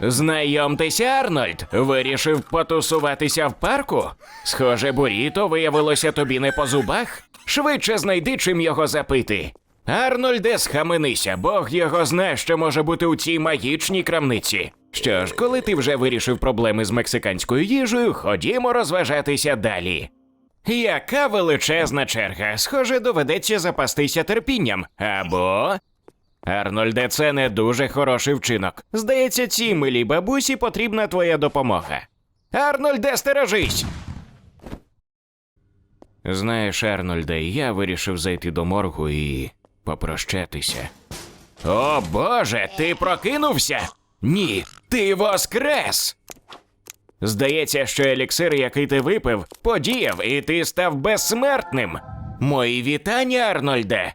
Знайомтеся, Арнольд. Вирішив потусуватися в парку? Схоже, буріто виявилося тобі не по зубах. Швидше знайди, чим його запити. Арнольде, схаменися, Бог його знає, що може бути у цій магічній крамниці. Що ж, коли ти вже вирішив проблеми з мексиканською їжею, ходімо розважатися далі. Яка величезна черга. Схоже, доведеться запастися терпінням. Або. Арнольде, це не дуже хороший вчинок. Здається, цій милій бабусі потрібна твоя допомога. Арнольде, стережись! Знаєш, Арнольде, я вирішив зайти до моргу і попрощатися. О Боже, ти прокинувся? Ні, ти воскрес! Здається, що еліксир, який ти випив, подіяв, і ти став безсмертним. Мої вітання, Арнольде.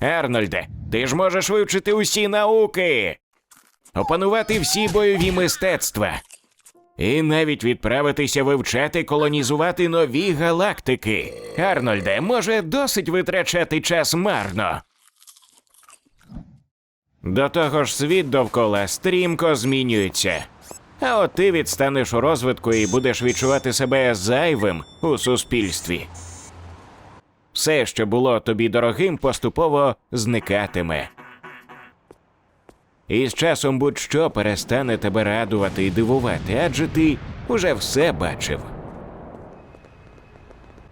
Арнольде, ти ж можеш вивчити усі науки, опанувати всі бойові мистецтва. І навіть відправитися вивчати колонізувати нові галактики. Арнольде, може, досить витрачати час марно. До того ж, світ довкола стрімко змінюється. А от ти відстанеш у розвитку і будеш відчувати себе зайвим у суспільстві. Все, що було тобі дорогим, поступово зникатиме. І з часом будь-що перестане тебе радувати і дивувати, адже ти уже все бачив.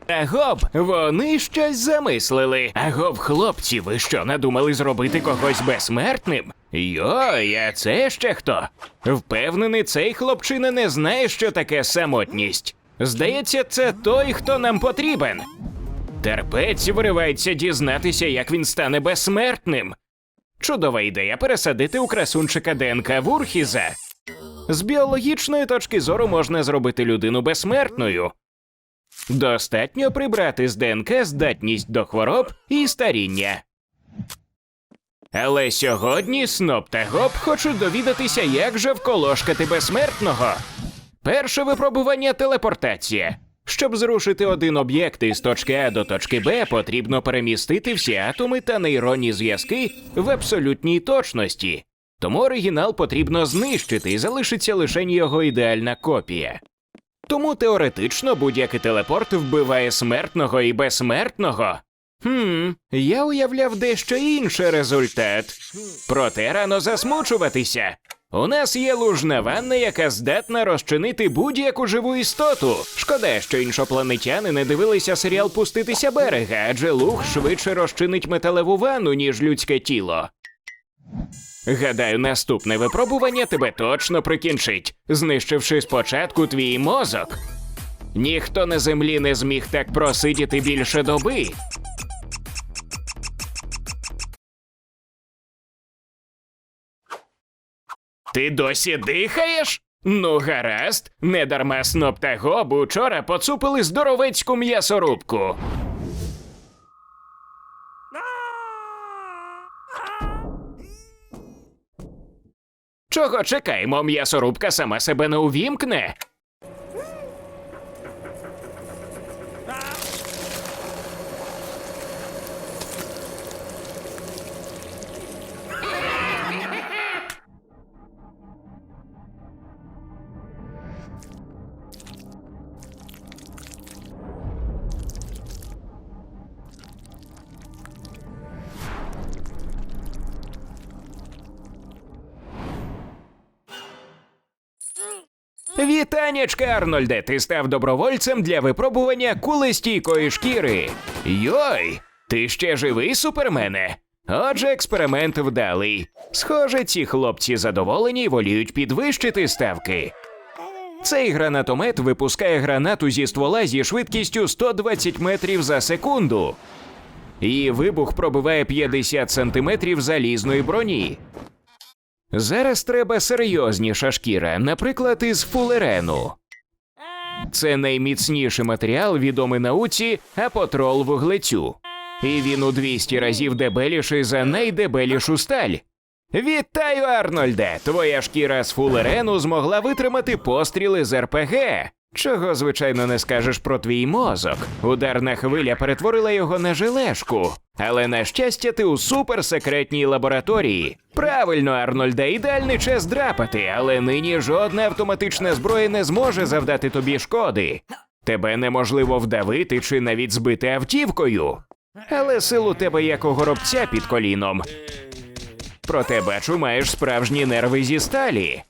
Агоб, вони щось замислили. Агоб, хлопці, ви що надумали зробити когось безсмертним? Йой, а це ще хто? Впевнений, цей хлопчина не знає, що таке самотність. Здається, це той, хто нам потрібен. Терпець виривається дізнатися, як він стане безсмертним. Чудова ідея пересадити у красунчика ДНК Вурхіза. З біологічної точки зору можна зробити людину безсмертною. Достатньо прибрати з ДНК здатність до хвороб і старіння. Але сьогодні Сноп та Гоп хочуть довідатися, як же вколошкати безсмертного. Перше випробування телепортація. Щоб зрушити один об'єкт із точки А до точки Б, потрібно перемістити всі атоми та нейронні зв'язки в абсолютній точності. Тому оригінал потрібно знищити і залишиться лише його ідеальна копія. Тому теоретично будь-який телепорт вбиває смертного і безсмертного. Хм, я уявляв дещо інший результат. Проте рано засмучуватися. У нас є лужна ванна, яка здатна розчинити будь-яку живу істоту. Шкода, що іншопланетяни не дивилися серіал Пуститися берега, адже луг швидше розчинить металеву ванну, ніж людське тіло. Гадаю, наступне випробування тебе точно прикінчить, знищивши спочатку твій мозок. Ніхто на землі не зміг так просидіти більше доби. Ти досі дихаєш? Ну, гаразд, недарма сноп та гоб учора поцупили здоровецьку м'ясорубку. Чого чекаємо? М'ясорубка сама себе не увімкне. Вітанечка, Арнольде, ти став добровольцем для випробування кулестійкої шкіри. Йой, ти ще живий, супермене? Отже, експеримент вдалий. Схоже, ці хлопці задоволені і воліють підвищити ставки. Цей гранатомет випускає гранату зі ствола зі швидкістю 120 метрів за секунду. Її вибух пробиває 50 сантиметрів залізної броні. Зараз треба серйозніша шкіра, наприклад, із фулерену. Це найміцніший матеріал, відомий науці апотрол вуглецю. І він у 200 разів дебеліший за найдебелішу сталь. Вітаю, Арнольде! Твоя шкіра з фулерену змогла витримати постріли з РПГ. Чого, звичайно, не скажеш про твій мозок. Ударна хвиля перетворила його на желешку. Але на щастя, ти у суперсекретній лабораторії. Правильно, Арнольде, ідеальний час драпати, але нині жодна автоматична зброя не зможе завдати тобі шкоди. Тебе неможливо вдавити чи навіть збити автівкою. Але сил у тебе як у горобця під коліном. Проте бачу, маєш справжні нерви зі сталі.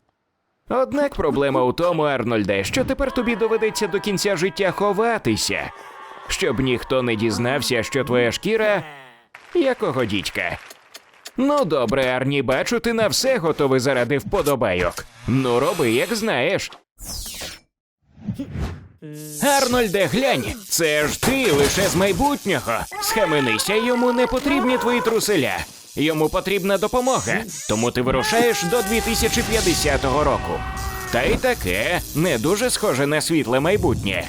Однак проблема у тому, Арнольде, що тепер тобі доведеться до кінця життя ховатися, щоб ніхто не дізнався, що твоя шкіра якого дідька. Ну добре, Арні, бачу, ти на все готовий заради вподобайок. Ну, роби, як знаєш. Арнольде, глянь, це ж ти лише з майбутнього. Схаменися, йому не потрібні твої труселя. Йому потрібна допомога, тому ти вирушаєш до 2050 року. Та й таке не дуже схоже на світле майбутнє.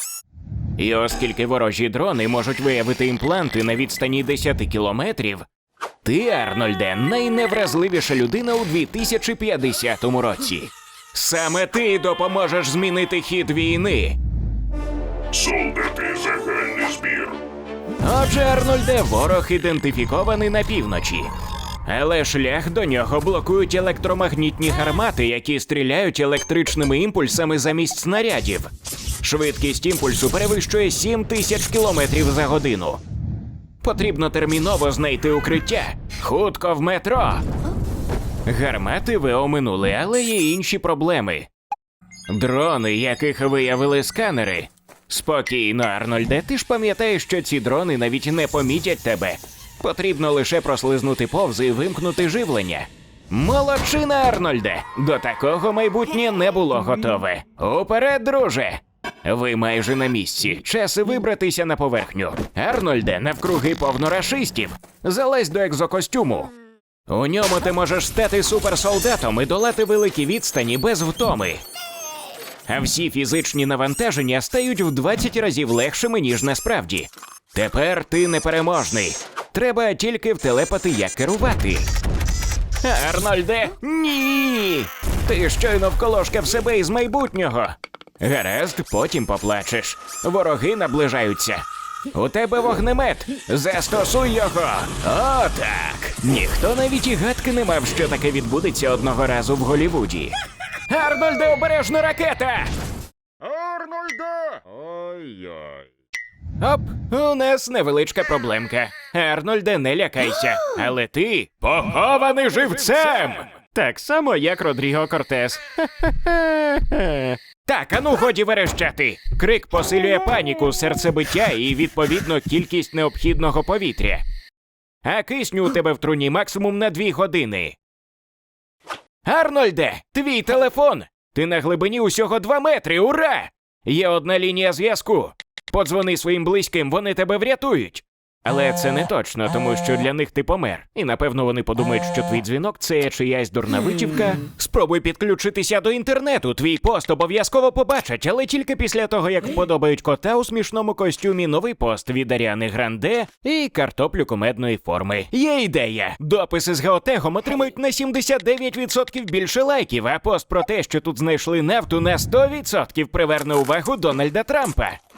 І оскільки ворожі дрони можуть виявити імпланти на відстані 10 кілометрів, ти, Арнольде, найневразливіша людина у 2050 році. Саме ти допоможеш змінити хід війни. Солдати загальний збір. Отже, Арнольде, ворог ідентифікований на півночі. Але шлях до нього блокують електромагнітні гармати, які стріляють електричними імпульсами замість снарядів. Швидкість імпульсу перевищує 7 тисяч кілометрів за годину. Потрібно терміново знайти укриття. Хутко в метро. Гармати ви оминули, але є інші проблеми. Дрони, яких виявили сканери. Спокійно, Арнольде, ти ж пам'ятаєш, що ці дрони навіть не помітять тебе. Потрібно лише прослизнути повз і вимкнути живлення. Молодчина, Арнольде! До такого майбутнє не було готове. Уперед, друже! Ви майже на місці. Час вибратися на поверхню. Арнольде, навкруги повно рашистів. Залазь до екзокостюму. У ньому ти можеш стати суперсолдатом і долати великі відстані без втоми. А всі фізичні навантаження стають в 20 разів легшими, ніж насправді. Тепер ти непереможний. Треба тільки втелепати, як керувати. Арнольде, ні! Ти щойно вколошкав себе із майбутнього. Гаразд, потім поплачеш. Вороги наближаються. У тебе вогнемет. Застосуй його. О, так. Ніхто навіть і гадки не мав, що таке відбудеться одного разу в Голівуді. Арнольде, обережно ракета! Арнольде! Ой-ой. Оп, у нас невеличка проблемка. Арнольде, не лякайся. Але ти похований живцем! Так само, як Родріго Кортес. Так, ану годі верещати. Крик посилює паніку, серцебиття і, відповідно, кількість необхідного повітря. А кисню у тебе в труні максимум на дві години. Арнольде, твій телефон! Ти на глибині усього два метри, ура! Є одна лінія зв'язку. Подзвони своїм близьким, вони тебе врятують. Але це не точно, тому що для них ти помер. І напевно вони подумають, що твій дзвінок це чиясь дурна витівка. Спробуй підключитися до інтернету. Твій пост обов'язково побачать, але тільки після того, як вподобають кота у смішному костюмі, новий пост від Аріани Гранде і картоплю кумедної форми. Є ідея. Дописи з геотегом отримують на 79% більше лайків, а пост про те, що тут знайшли нафту на 100% приверне увагу Дональда Трампа.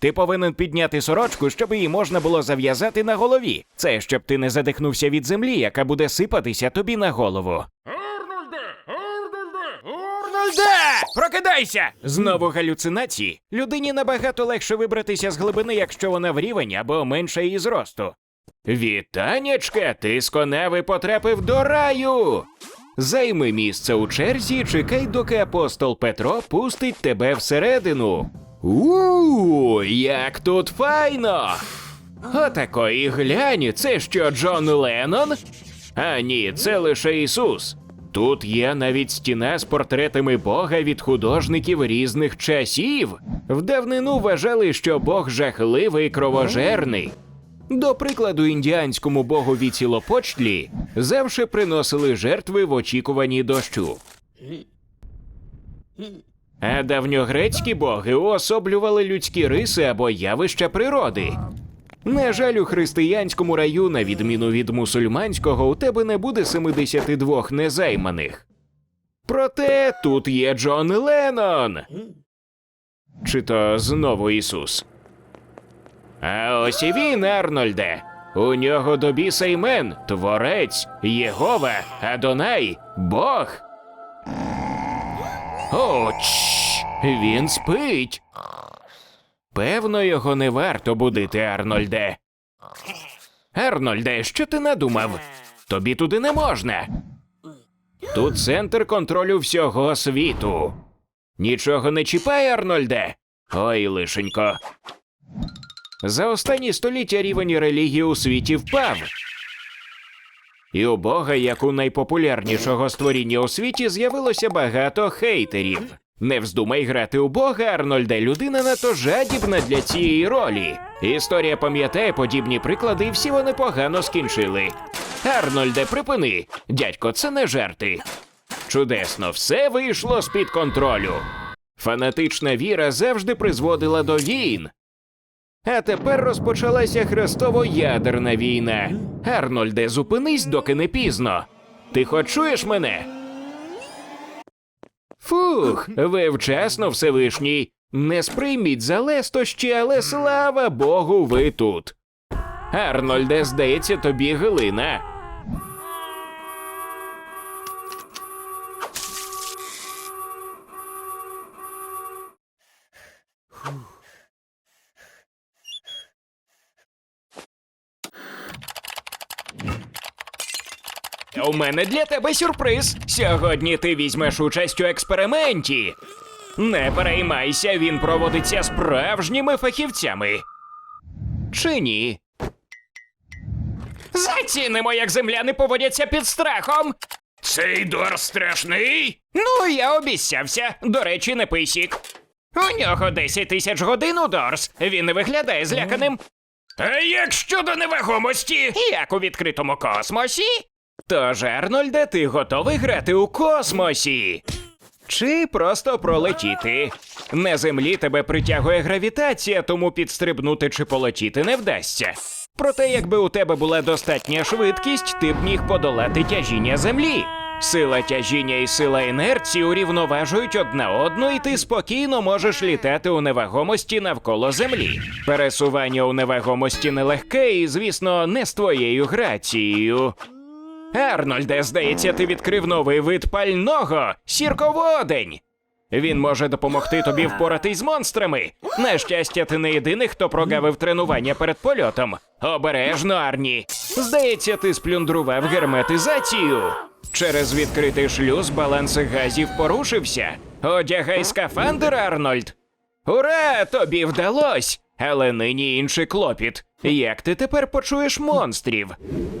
Ти повинен підняти сорочку, щоб її можна було зав'язати на голові. Це щоб ти не задихнувся від землі, яка буде сипатися тобі на голову. Арнольде! Арнольде! Арнольде! Прокидайся! Знову галюцинації. Людині набагато легше вибратися з глибини, якщо вона в рівень або менше її зросту. Вітанячка, ти з коневи потрапив до раю. Займи місце у черзі, і чекай, доки апостол Петро пустить тебе всередину. У, як тут файно! Отакої глянь, це що Джон Леннон? А ні, це лише Ісус. Тут є навіть стіна з портретами Бога від художників різних часів. В давнину вважали, що Бог жахливий і кровожерний. До прикладу, індіанському богові цілопочлі завше приносили жертви в очікуванні дощу. А давньогрецькі боги уособлювали людські риси або явища природи. На жаль, у християнському раю, на відміну від мусульманського, у тебе не буде 72 незайманих. Проте тут є Джон Леннон. Чи то знову Ісус? А ось і він, Арнольде. У нього до біса імен Творець, Єгова, Адонай, Бог. О, чш, він спить. Певно, його не варто будити, Арнольде. Арнольде, що ти надумав? Тобі туди не можна. Тут центр контролю всього світу. Нічого не чіпай, Арнольде. Ой, лишенько. За останні століття рівень релігії у світі впав. І у Бога, як у найпопулярнішого створіння у світі, з'явилося багато хейтерів. Не вздумай грати у Бога, Арнольде, людина надто жадібна для цієї ролі. Історія пам'ятає подібні приклади, і всі вони погано скінчили. Арнольде, припини, дядько, це не жарти. Чудесно, все вийшло з-під контролю. Фанатична віра завжди призводила до війн. А тепер розпочалася хрестово-ядерна війна. Арнольде, зупинись, доки не пізно. Ти хоч чуєш мене? Фух, ви вчасно, Всевишній. Не сприйміть за лестощі, але слава Богу, ви тут. Арнольде, здається, тобі глина. У мене для тебе сюрприз. Сьогодні ти візьмеш участь у експерименті. Не переймайся, він проводиться справжніми фахівцями. Чи ні? Зацінимо, як земляни поводяться під страхом. Цей дор страшний? Ну, я обіцявся. До речі, не писік. У нього 10 тисяч годин у Дорс. Він не виглядає зляканим. А як щодо невагомості? Як у відкритому космосі? Тож, Арнольде, ти готовий грати у космосі? Чи просто пролетіти? На землі тебе притягує гравітація, тому підстрибнути чи полетіти не вдасться. Проте, якби у тебе була достатня швидкість, ти б міг подолати тяжіння землі. Сила тяжіння і сила інерції урівноважують одна одну, і ти спокійно можеш літати у невагомості навколо землі. Пересування у невагомості нелегке і, звісно, не з твоєю грацією. Арнольде, здається, ти відкрив новий вид пального сірководень. Він може допомогти тобі впоратись з монстрами. На щастя, ти не єдиний, хто прогавив тренування перед польотом. Обережно, Арні. Здається, ти сплюндрував герметизацію. Через відкритий шлюз баланс газів порушився. Одягай скафандр, Арнольд. Ура! Тобі вдалось! Але нині інший клопіт. Як ти тепер почуєш монстрів?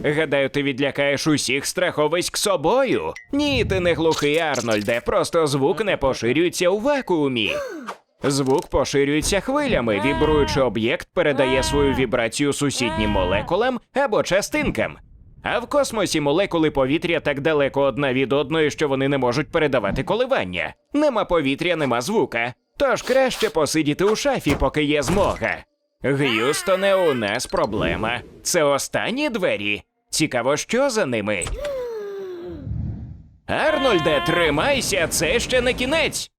Гадаю, ти відлякаєш усіх страховиськ собою. Ні, ти не глухий, Арнольде, просто звук не поширюється у вакуумі. Звук поширюється хвилями, вібруючи об'єкт передає свою вібрацію сусіднім молекулам або частинкам. А в космосі молекули повітря так далеко одна від одної, що вони не можуть передавати коливання. Нема повітря, нема звука. Тож краще посидіти у шафі, поки є змога. Г'юстоне, у нас проблема. Це останні двері. Цікаво, що за ними. Арнольде, тримайся, це ще не кінець.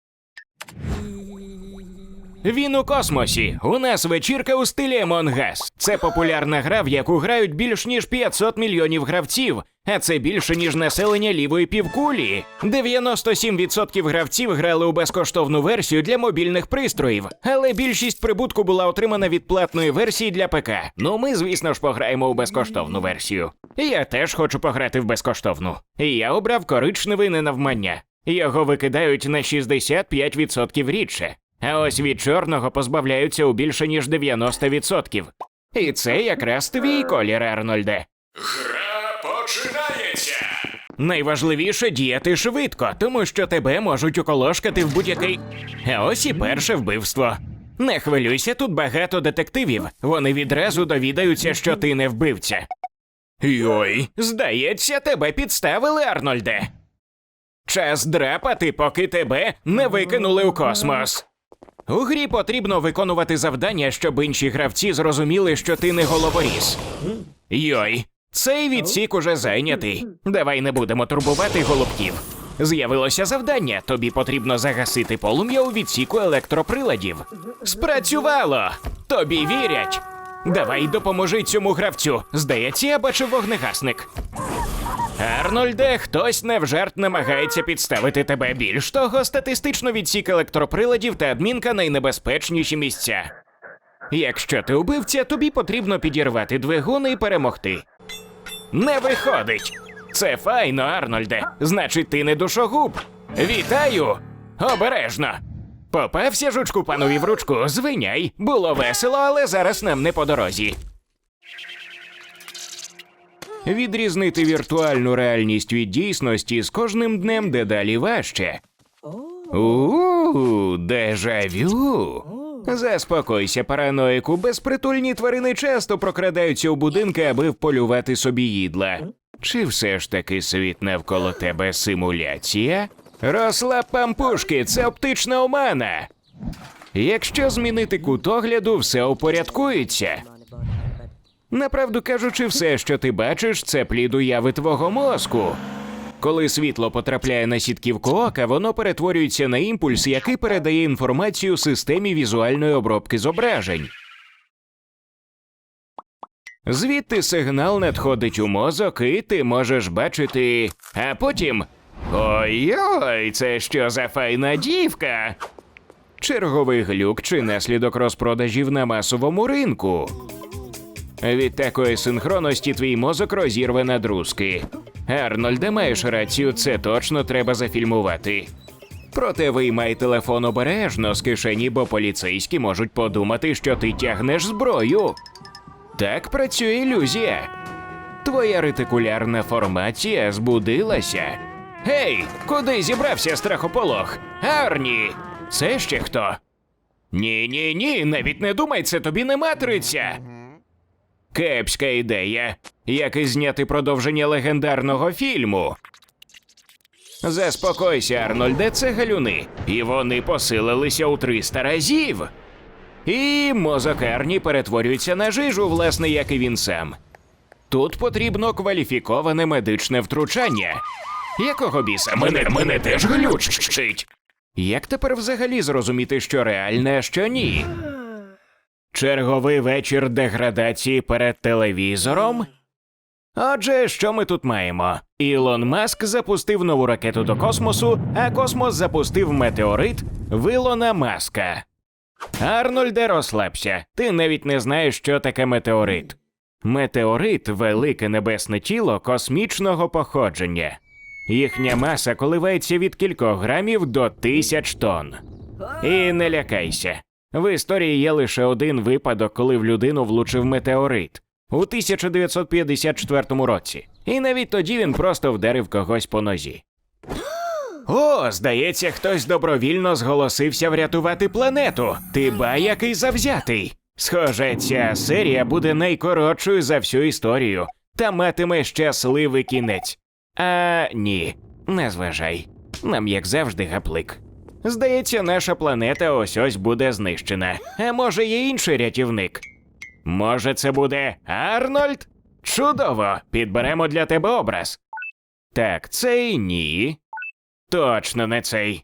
Він у космосі. У нас вечірка у стилі Among Us. Це популярна гра, в яку грають більш ніж 500 мільйонів гравців, а це більше ніж населення лівої півкулі. 97% гравців грали у безкоштовну версію для мобільних пристроїв, але більшість прибутку була отримана від платної версії для ПК. Ну ми, звісно ж, пограємо у безкоштовну версію. Я теж хочу пограти в безкоштовну. Я обрав коричневий ненавмання. Його викидають на 65% рідше. А ось від чорного позбавляються у більше ніж 90%. І це якраз твій колір, Арнольде. Гра починається. Найважливіше діяти швидко, тому що тебе можуть уколошкати в будь-який. А ось і перше вбивство. Не хвилюйся, тут багато детективів. Вони відразу довідаються, що ти не вбивця. Йой, здається, тебе підставили, Арнольде. Час драпати, поки тебе не викинули у космос. У грі потрібно виконувати завдання, щоб інші гравці зрозуміли, що ти не головоріз. Йой, цей відсік уже зайнятий. Давай не будемо турбувати голубків. З'явилося завдання. Тобі потрібно загасити полум'я у відсіку електроприладів. Спрацювало! Тобі вірять. Давай допоможи цьому гравцю. Здається, я бачив вогнегасник. Арнольде, хтось не в жарт намагається підставити тебе. Більш того, статистично відсік електроприладів та адмінка найнебезпечніші місця. Якщо ти убивця, тобі потрібно підірвати двигуни і перемогти. Не виходить. Це файно, Арнольде. Значить, ти не душогуб. Вітаю! Обережно. Попався жучку панові в ручку, звиняй. Було весело, але зараз нам не по дорозі. Відрізнити віртуальну реальність від дійсності з кожним днем дедалі важче. У, дежавю. Заспокойся, параноїку. Безпритульні тварини часто прокрадаються у будинки, аби вполювати собі їдла. Чи все ж таки світ навколо тебе симуляція? Розслаб пампушки, це оптична омана. Якщо змінити кут огляду, все упорядкується. Направду кажучи, все, що ти бачиш, це плід уяви твого мозку. Коли світло потрапляє на сітківку ока, воно перетворюється на імпульс, який передає інформацію системі візуальної обробки зображень. Звідти сигнал надходить у мозок, і ти можеш бачити. А потім. Ой-ой, це що за файна дівка? Черговий глюк чи наслідок розпродажів на масовому ринку. Від такої синхронності твій мозок розірве на друзки. Арнольде, маєш рацію, це точно треба зафільмувати. Проте виймай телефон обережно з кишені, бо поліцейські можуть подумати, що ти тягнеш зброю. Так працює ілюзія. Твоя ретикулярна формація збудилася. Гей, куди зібрався страхополох? Арні! Це ще хто? Ні, ні, ні, навіть не думай, це тобі не матриця. Кепська ідея, як і зняти продовження легендарного фільму. Заспокойся, Арнольде, це галюни, і вони посилилися у 300 разів. І мозок Арні перетворюється на жижу, власне, як і він сам. Тут потрібно кваліфіковане медичне втручання. Якого біса? Мене, мене теж глючить. Як тепер взагалі зрозуміти, що реальне, а що ні? Черговий вечір деградації перед телевізором. Отже, що ми тут маємо? Ілон Маск запустив нову ракету до космосу, а космос запустив метеорит Вилона Маска. Арнольде, розслабся. Ти навіть не знаєш, що таке метеорит. Метеорит велике небесне тіло космічного походження. Їхня маса коливається від кількох грамів до тисяч тонн. І не лякайся. В історії є лише один випадок, коли в людину влучив метеорит у 1954 році. І навіть тоді він просто вдарив когось по нозі. О, здається, хтось добровільно зголосився врятувати планету. Ти ба який завзятий. Схоже, ця серія буде найкоротшою за всю історію та матиме щасливий кінець. А ні, не зважай. Нам, як завжди, гаплик. Здається, наша планета ось ось буде знищена. А може, є інший рятівник? Може, це буде Арнольд? Чудово! Підберемо для тебе образ. Так, цей ні. Точно не цей.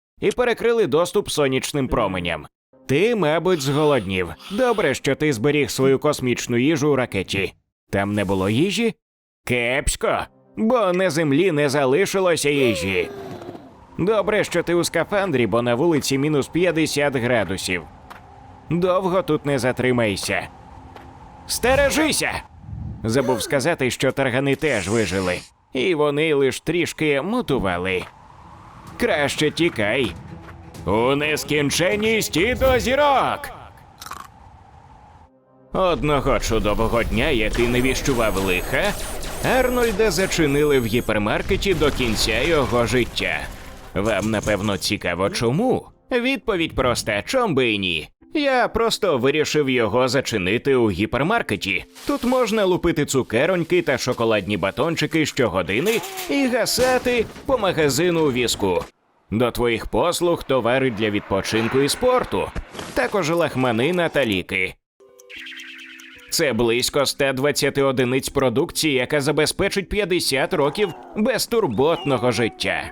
і перекрили доступ сонячним променям. Ти, мабуть, зголоднів. Добре, що ти зберіг свою космічну їжу у ракеті. Там не було їжі? Кепсько, бо на землі не залишилося їжі. Добре, що ти у скафандрі, бо на вулиці мінус 50 градусів. Довго тут не затримайся. Стережися! Забув сказати, що таргани теж вижили, і вони лиш трішки мутували. Краще тікай. У нескінченність і до зірок. Одного чудового дня, який не віщував лиха, Арнольда зачинили в гіпермаркеті до кінця його життя. Вам напевно цікаво, чому? Відповідь проста, чом би і ні. Я просто вирішив його зачинити у гіпермаркеті. Тут можна лупити цукероньки та шоколадні батончики щогодини і гасати по магазину візку. До твоїх послуг товари для відпочинку і спорту, також лахманина та ліки. Це близько 120 одиниць продукції, яка забезпечить 50 років безтурботного життя.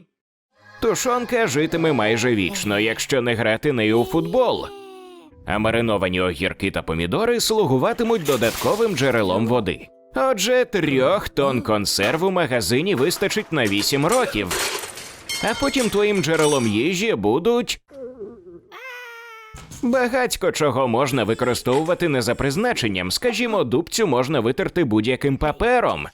Тушонка житиме майже вічно, якщо не грати нею у футбол. А мариновані огірки та помідори слугуватимуть додатковим джерелом води. Отже, трьох тонн консерв у магазині вистачить на 8 років. А потім твоїм джерелом їжі будуть. Багатько чого можна використовувати не за призначенням, скажімо, дубцю можна витерти будь-яким папером.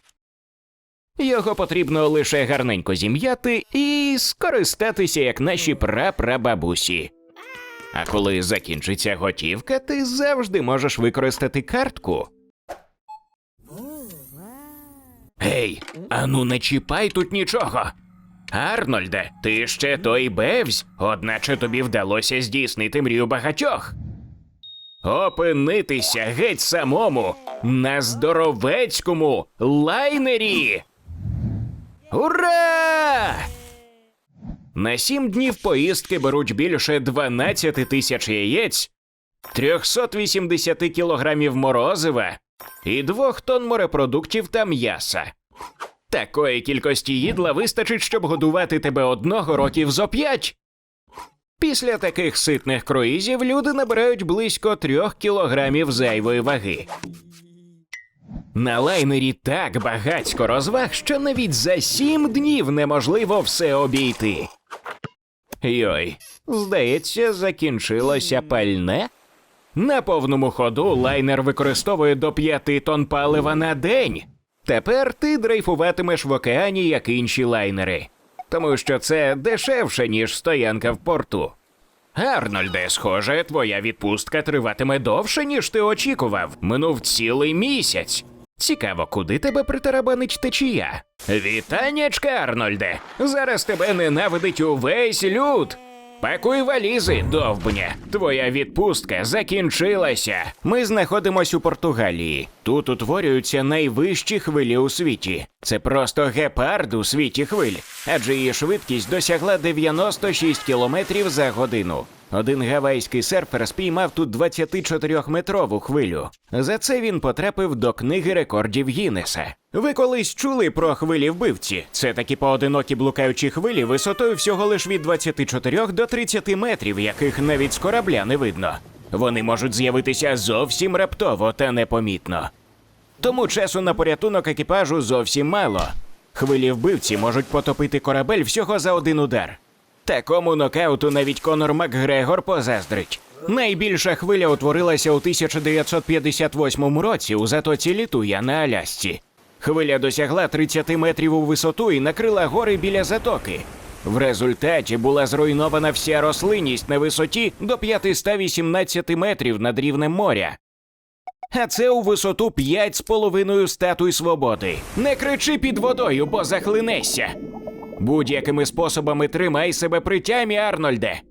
Його потрібно лише гарненько зім'яти і скористатися як наші прапрабабусі. А коли закінчиться готівка, ти завжди можеш використати картку. Гей, ану не чіпай тут нічого. Арнольде, ти ще той бевзь, одначе тобі вдалося здійснити мрію багатьох. Опинитися геть самому на здоровецькому лайнері. Ура! На сім днів поїздки беруть більше 12 тисяч яєць, 380 кілограмів морозива і двох тонн морепродуктів та м'яса. Такої кількості їдла вистачить, щоб годувати тебе одного років зо п'ять. Після таких ситних круїзів люди набирають близько трьох кілограмів зайвої ваги. На лайнері так багацько розваг, що навіть за сім днів неможливо все обійти. Йой, здається, закінчилося пальне. На повному ходу лайнер використовує до 5 тонн палива на день. Тепер ти дрейфуватимеш в океані, як інші лайнери, тому що це дешевше, ніж стоянка в порту. Арнольде, схоже, твоя відпустка триватиме довше, ніж ти очікував. Минув цілий місяць. Цікаво, куди тебе притарабанить течія? Вітаннячка, Арнольде! Зараз тебе ненавидить увесь люд. Пакуй валізи, довбня. Твоя відпустка закінчилася. Ми знаходимось у Португалії. Тут утворюються найвищі хвилі у світі. Це просто гепард у світі хвиль, адже її швидкість досягла 96 кілометрів за годину. Один гавайський серфер спіймав тут 24-метрову хвилю. За це він потрапив до книги рекордів Гіннеса. Ви колись чули про хвилі вбивці? Це такі поодинокі блукаючі хвилі висотою всього лиш від 24 до 30 метрів, яких навіть з корабля не видно. Вони можуть з'явитися зовсім раптово та непомітно. Тому часу на порятунок екіпажу зовсім мало. Хвилі вбивці можуть потопити корабель всього за один удар. Такому нокауту навіть Конор Макгрегор позаздрить. Найбільша хвиля утворилася у 1958 році у затоці Літуя на Алясці. Хвиля досягла 30 метрів у висоту і накрила гори біля затоки. В результаті була зруйнована вся рослинність на висоті до 518 метрів над рівнем моря. А це у висоту 5,5 статуй свободи. Не кричи під водою, бо захлинешся. Будь-якими способами тримай себе при тямі, Арнольде.